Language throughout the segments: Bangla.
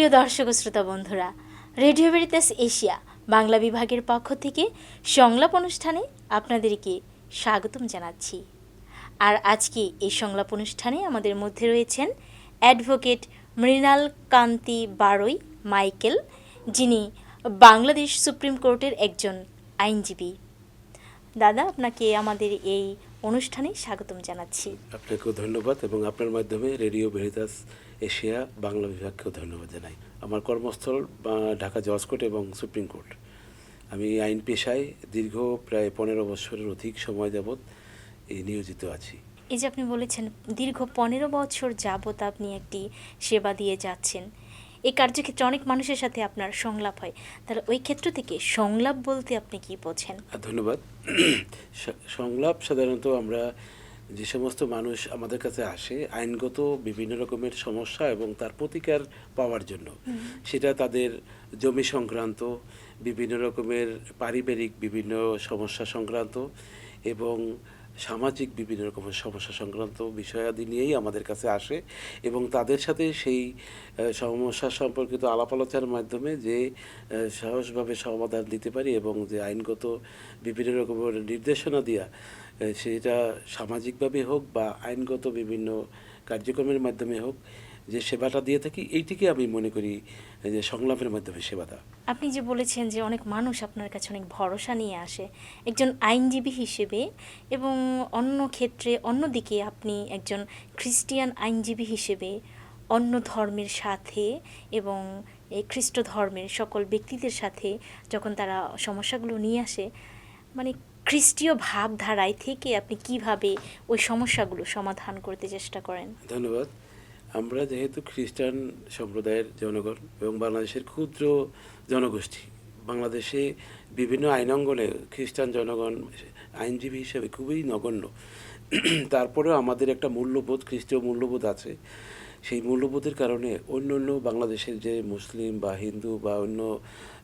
প্রিয় দর্শক শ্রোতা বন্ধুরা, রেডিও ভেরিতাস এশিয়া বাংলা বিভাগের পক্ষ থেকে সংলাপ অনুষ্ঠানে আপনাদেরকে স্বাগতম জানাচ্ছি। আর আজকে এই সংলাপ অনুষ্ঠানে আমাদের মধ্যে রয়েছেন অ্যাডভোকেট মৃণাল কান্তি বারই মাইকেল, যিনি বাংলাদেশ সুপ্রিম কোর্টের একজন আইনজীবী। দাদা, আপনাকে আমাদের এই অনুষ্ঠানে স্বাগতম জানাচ্ছি। আপনাকেও ধন্যবাদ এবং আপনার মাধ্যমে রেডিও ভেরিতাস এশিয়া বাংলা বিভাগকেও ধন্যবাদ জানাই। আমার কর্মস্থল ঢাকা জজ কোর্ট এবং সুপ্রিম কোর্ট। আমি আইন পেশায় দীর্ঘ প্রায় পনেরো বছরের অধিক সময় যাবৎ এই নিয়োজিত আছি। এই যে আপনি বলেছেন দীর্ঘ পনেরো বছর যাবৎ আপনি একটি সেবা দিয়ে যাচ্ছেন। এই কার্যক্ষেত্রে অনেক মানুষের সাথে আপনার সংলাপ হয়। তাহলে ওই ক্ষেত্র থেকে সংলাপ বলতে আপনি কি বোঝেন? ধন্যবাদ। সংলাপ সাধারণত আমরা যে সমস্ত মানুষ আমাদের কাছে আসে আইনগত বিভিন্ন রকমের সমস্যা এবং তার প্রতিকার পাওয়ার জন্য। সেটা তাদের জমি সংক্রান্ত বিভিন্ন রকমের পারিবারিক বিভিন্ন সমস্যা সংক্রান্ত এবং সামাজিক বিভিন্ন রকমের সমস্যা সংক্রান্ত বিষয়াদি নিয়েই আমাদের কাছে আসে এবং তাদের সাথে সেই সমস্যা সম্পর্কিত আলাপ আলোচনার মাধ্যমে যে সহজভাবে সমাধান দিতে পারি এবং যে আইনগত বিভিন্ন রকমের নির্দেশনা দেওয়া সেটা সামাজিকভাবে হোক বা আইনগত বিভিন্ন কার্যক্রমের মাধ্যমে হোক, যে সেবাটা দিয়ে থাকি, এইটিকে আমি মনে করি যে সংলাপের মাধ্যমে সেবাটা আপনি যে বলেছেন যে অনেক মানুষ আপনার কাছে অনেক ভরসা নিয়ে আসে একজন আইনজীবী হিসেবে এবং অন্য ক্ষেত্রে অন্যদিকে আপনি একজন খ্রিস্টিয়ান আইনজীবী হিসেবে অন্য ধর্মের সাথে এবং এই খ্রিস্ট ধর্মের সকল ব্যক্তিদের সাথে যখন তারা সমস্যাগুলো নিয়ে আসে মানে খ্রিস্টীয় ভাবধারায় থেকে আপনি কীভাবে ওই সমস্যাগুলো সমাধান করতে চেষ্টা করেন? ধন্যবাদ। আমরা যেহেতু খ্রিস্টান সম্প্রদায়ের জনগণ এবং বাংলাদেশের ক্ষুদ্র জনগোষ্ঠী, বাংলাদেশে বিভিন্ন আইনাঙ্গনে খ্রিস্টান জনগণ আইনজীবী হিসেবে খুবই নগণ্য। তারপরেও আমাদের একটা মূল্যবোধ, খ্রিস্টীয় মূল্যবোধ আছে। সেই মূল্যবোধের কারণে অন্য অন্য বাংলাদেশের যে মুসলিম বা হিন্দু বা অন্য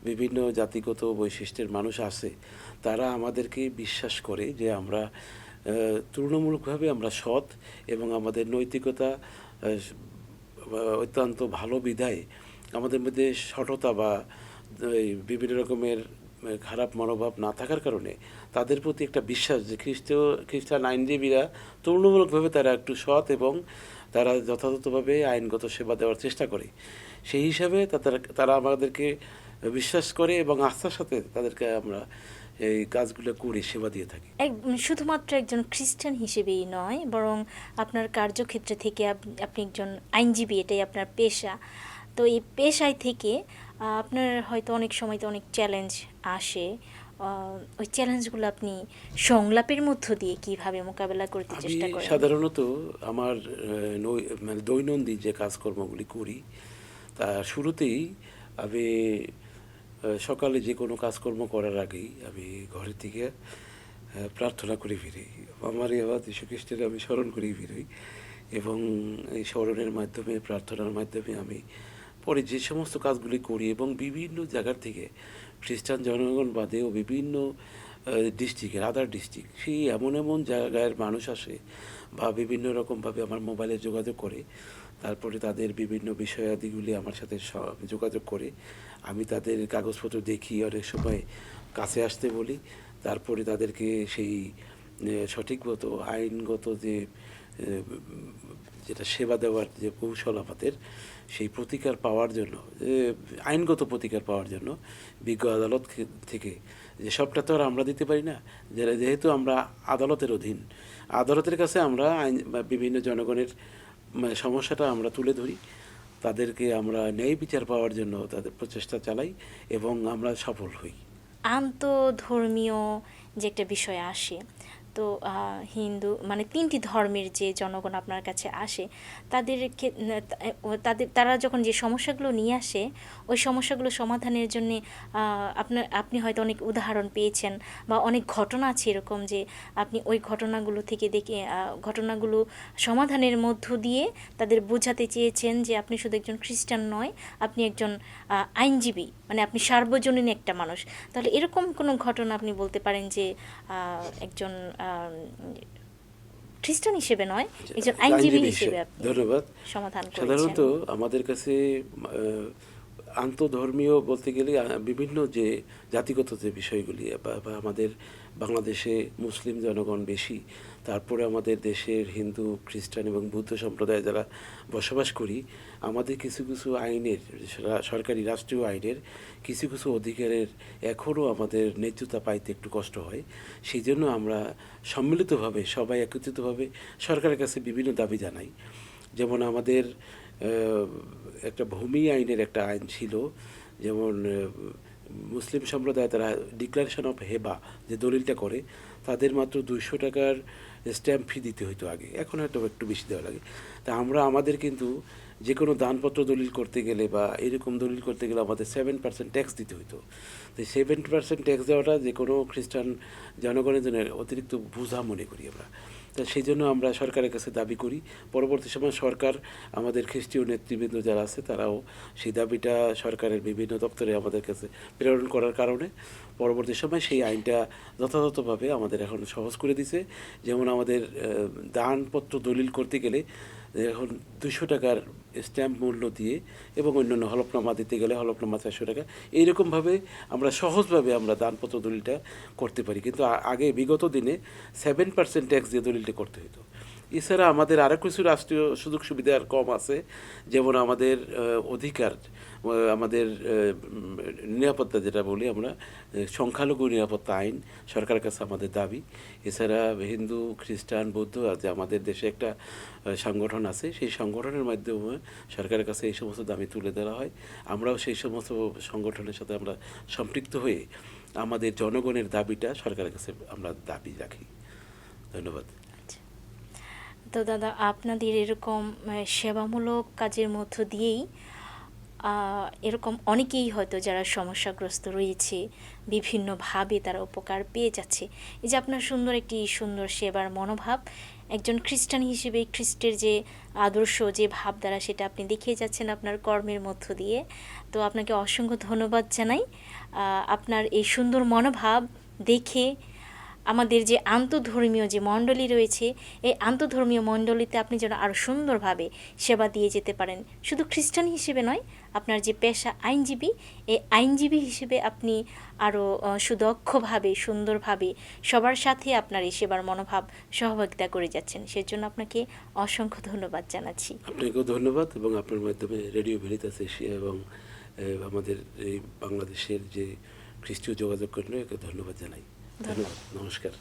বিভিন্ন জাতিগত বৈশিষ্ট্যের মানুষ আছে, তারা আমাদেরকে বিশ্বাস করে যে আমরা তুলনামূলকভাবে আমরা সৎ এবং আমাদের নৈতিকতা অত্যন্ত ভালো বিধায় আমাদের মধ্যে সঠতা বা বিভিন্ন রকমের খারাপ মনোভাব না থাকার কারণে তাদের প্রতি একটা বিশ্বাস যে খ্রিস্ট খ্রিস্টান আইনজীবীরা তুলনামূলকভাবে তারা একটু সৎ এবং তারা যথাযথভাবে আইনগত সেবা দেওয়ার চেষ্টা করে। সেই হিসাবে তারা আমাদেরকে বিশ্বাস করে এবং আস্থার সাথে তাদেরকে আমরা এই কাজগুলো করে সেবা দিয়ে থাকি। শুধুমাত্র একজন খ্রিস্টান হিসেবেই নয় বরং আপনার কার্যক্ষেত্রে থেকে আপনি একজন আইনজীবী এটাই আপনার পেশা। তো এই পেশায় থেকে আপনার হয়তো অনেক সময় তো অনেক চ্যালেঞ্জ আসে। ওই চ্যালেঞ্জগুলো আপনি সংলাপের মধ্য দিয়ে কীভাবে মোকাবেলা করতে চেষ্টা করেন? সাধারণত আমার মানে দৈনন্দিন যে কাজকর্মগুলি করি তা শুরুতেই আমি সকালে যে কোনো কাজকর্ম করার আগেই আমি ঘরের থেকে প্রার্থনা করে ফিরি। আমার এবার যীশু খ্রিস্টের আমি স্মরণ করেই ফিরি এবং এই স্মরণের মাধ্যমে, প্রার্থনার মাধ্যমে আমি পরে যে সমস্ত কাজগুলি করি এবং বিভিন্ন জায়গার থেকে খ্রিস্টান জনগণ বাদেও বিভিন্ন ডিস্ট্রিক্টের আদার ডিস্ট্রিক্ট সেই এমন এমন জায়গার মানুষ আসে বা বিভিন্ন রকমভাবে আমার মোবাইলে যোগাযোগ করে তারপরে তাদের বিভিন্ন বিষয়াদিগুলি আমার সাথে যোগাযোগ করে আমি তাদের কাগজপত্র দেখি, অনেক সময় কাছে আসতে বলি। তারপরে তাদেরকে সেই সঠিকগত, আইনগত যে যেটা সেবা দেওয়ার যে কৌশল আমাদের, সেই প্রতিকার পাওয়ার জন্য আইনগত প্রতিকার পাওয়ার জন্য বিজ্ঞ আদালত থেকে যে সবটা তো আর আমরা দিতে পারি না। যেহেতু আমরা আদালতের অধীন, আদালতের কাছে আমরা আইন বিভিন্ন জনগণের সমস্যাটা আমরা তুলে ধরি, তাদেরকে আমরা ন্যায় বিচার পাওয়ার জন্য তাদের প্রচেষ্টা চালাই এবং আমরা সফল হই। আন্তধর্মীয় যে একটা বিষয় আসে তো হিন্দু মানে তিনটি ধর্মের যে জনগণ আপনার কাছে আসে, তাদের তাদের, তারা যখন যে সমস্যাগুলো নিয়ে আসে, ওই সমস্যাগুলো সমাধানের জন্য আপনার আপনি হয়তো অনেক উদাহরণ পেয়েছেন বা অনেক ঘটনা আছে এরকম যে আপনি ওই ঘটনাগুলো থেকে দেখে ঘটনাগুলো সমাধানের মধ্য দিয়ে তাদের বোঝাতে চেয়েছেন যে আপনি শুধু একজন খ্রিস্টান নয়, আপনি একজন আইনজীবী মানে আপনি সার্বজনীন একটা মানুষ। তাহলে এরকম কোনো ঘটনা আপনি বলতে পারেন যে একজন খ্রিস্টান হিসেবে নয় একজন আইনজীবী হিসেবে। ধন্যবাদ। সমাধান সাধারণত আমাদের কাছে আন্তধর্মীয় বলতে গেলে বিভিন্ন যে জাতিগত যে বিষয়গুলি, বা আমাদের বাংলাদেশে মুসলিম জনগণ বেশি, তারপরে আমাদের দেশের হিন্দু, খ্রিস্টান এবং বৌদ্ধ সম্প্রদায়ে যারা বসবাস করি, আমাদের কিছু কিছু আইনের সরকারি রাষ্ট্রীয় আইনের কিছু কিছু অধিকারের এখনও আমাদের ন্যায্যতা পাইতে একটু কষ্ট হয়। সেই জন্য আমরা সম্মিলিতভাবে, সবাই একত্রিতভাবে সরকারের কাছে বিভিন্ন দাবি জানাই। যেমন আমাদের একটা ভূমি আইনের একটা আইন ছিল, যেমন মুসলিম সম্প্রদায় তারা ডিক্লারেশন অফ হেবা যে দলিলটা করে, তাদের মাত্র দুইশো টাকার স্ট্যাম্প ফি দিতে হতো আগে। এখন হয়তো একটু বেশি দেওয়া লাগে। তা আমরা, আমাদের কিন্তু যে কোনো দানপত্র দলিল করতে গেলে বা এরকম দলিল করতে গেলে আমাদের সেভেন পার্সেন্ট ট্যাক্স দিতে হতো তো সেভেন পার্সেন্ট ট্যাক্স দেওয়াটা যে কোনো খ্রিস্টান জনগণের জন্য অতিরিক্ত বোঝা মনে করি আমরা। তা সেই জন্য আমরা সরকারের কাছে দাবি করি। পরবর্তী সময় সরকার আমাদের খ্রিস্টীয় নেতৃবৃন্দ যারা আছে, তারাও সেই দাবিটা সরকারের বিভিন্ন দপ্তরে আমাদের কাছে প্রেরণ করার কারণে পরবর্তী সময় সেই আইনটা যথাযথভাবে আমাদের এখন সহজ করে দিছে। যেমন আমাদের দানপত্র দলিল করতে গেলে এখন দুশো টাকার স্ট্যাম্প মূল্য দিয়ে এবং অন্যান্য হলফনামা দিতে গেলে হলফনামা চারশো টাকা। এইরকমভাবে আমরা সহজভাবে আমরা দানপত্র দলিলটা করতে পারি। কিন্তু আগে বিগত দিনে সেভেন পার্সেন্ট ট্যাক্স দিয়ে দলিলটা করতে হতো এছাড়া আমাদের আরও কিছু রাষ্ট্রীয় সুযোগ সুবিধা আর কম আছে, যেমন আমাদের অধিকার আমাদের নিরাপত্তা যেটা বলি আমরা সংখ্যালঘু নিরাপত্তা আইন সরকারের কাছে আমাদের দাবি। এছাড়া হিন্দু, খ্রিস্টান, বৌদ্ধ যে আমাদের দেশে একটা সংগঠন আছে, সেই সংগঠনের মাধ্যমে সরকারের কাছে এই সমস্ত দাবি তুলে দেওয়া হয়। আমরাও সেই সমস্ত সংগঠনের সাথে আমরা সম্পৃক্ত হয়ে আমাদের জনগণের দাবিটা সরকারের কাছে আমরা দাবি রাখি। ধন্যবাদ। তো দাদা, আপনাদের এরকম সেবামূলক কাজের মধ্য দিয়েই এরকম অনেকেই হয়তো যারা সমস্যাগ্রস্ত রয়েছে, বিভিন্নভাবে তারা উপকার পেয়ে যাচ্ছে। এই যে আপনার সুন্দর একটি সুন্দর সেবার মনোভাব, একজন খ্রিস্টান হিসেবে খ্রিস্টের যে আদর্শ, যে ভাবধারা সেটা আপনি দেখিয়ে যাচ্ছেন আপনার কর্মের মধ্য দিয়ে, তো আপনাকে অসংখ্য ধন্যবাদ জানাই। আপনার এই সুন্দর মনোভাব দেখে আমাদের যে আন্তধর্মীয় যে মণ্ডলী রয়েছে, এই আন্তধর্মীয় মণ্ডলীতে আপনি যেন আরও সুন্দরভাবে সেবা দিয়ে যেতে পারেন। শুধু খ্রিস্টান হিসেবে নয়, আপনার যে পেশা আইনজীবী, এই আইনজীবী হিসেবে আপনি আরও সুদক্ষভাবে, সুন্দরভাবে সবার সাথে আপনার এই সেবার মনোভাব, সহভাগিতা করে যাচ্ছেন। সেজন্য আপনাকে অসংখ্য ধন্যবাদ জানাচ্ছি। আপনাকেও ধন্যবাদ এবং আপনার মাধ্যমে রেডিও ভেরিতাস এশিয়া এবং আমাদের এই বাংলাদেশের যে খ্রিস্টীয় যোগাযোগ কেন্দ্র, একে ধন্যবাদ জানাই। ধন্যবাদ নমস্কার